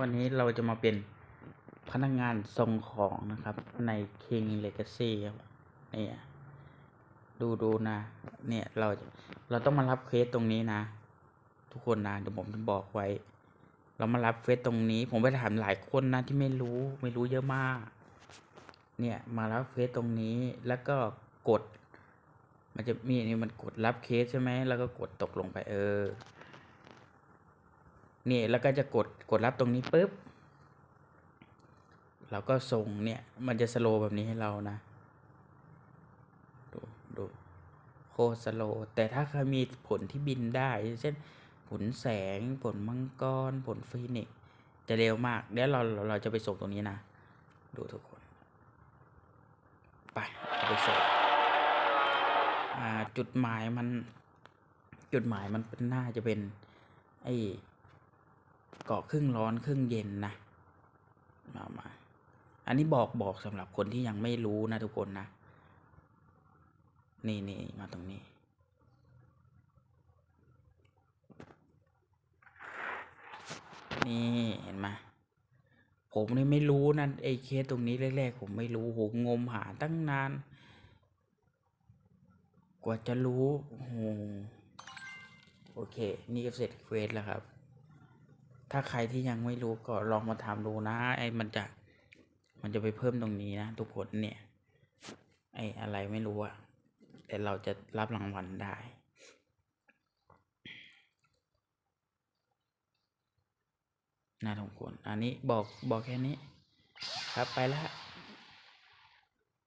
วันนี้เราจะมาเป็นพนักงานส่งของนะครับใน King Legacy ครับเนี่ยดูดูนะ เนี่ยเราเราต้องมารับเควสตรงนี้นะ ทุกคนนะเดี๋ยวผมจะบอกไว้ เรามารับเควสตรงนี้ ผมไปถามหลายคนนะที่ไม่รู้ไม่รู้เยอะมาก เนี่ยมารับเควสตรงนี้แล้วก็กด มันจะมีนี่มันกดรับเคสใช่ไหมแล้วก็กดตกลงไปเออ นี่แล้วก็จะกดกดรับตรงนี้ปุ๊บเราก็ส่งเนี่ยมันจะสโลว์แบบนี้ให้เรานะดูดูโคสโลว์แต่ถ้าเขามีผลที่บินได้ เช่นผลแสงผลมังกร ผลฟีนิกจะเร็วมาก เดี๋ยวเราเราเราจะไปส่งตรงนี้นะ ดูทุกคน ไปไปส่งอ่าจุดหมายมัน จุดหมายมันเป็นน่าจะเป็นไอ กาะครึ่งร้อนครึ่งเย็นนะมามา อันนี้บอกบอกสำหรับคนที่ยังไม่รู้นะทุกคนนะ นี่นี่มาตรงนี้ นี่เห็นไหมผมนี่ไม่รู้นะไอ้เคสตรงนี้แรกๆผมไม่รู้ผมงมหาตั้งนาน กว่าจะรู้โอ้โหโอเค นี่ก็เสร็จเควสแล้วครับ ถ้าใครที่ยังไม่รู้ก็ลองมาทำดูนะ ไอ้มันจะมันจะไปเพิ่มตรงนี้นะทุกคนเนี่ย ไอ้อะไรไม่รู้อะแต่เราจะรับรางวัลได้นะทุกคน อันนี้บอกบอกแค่นี้ ครับไปแล้วฮะ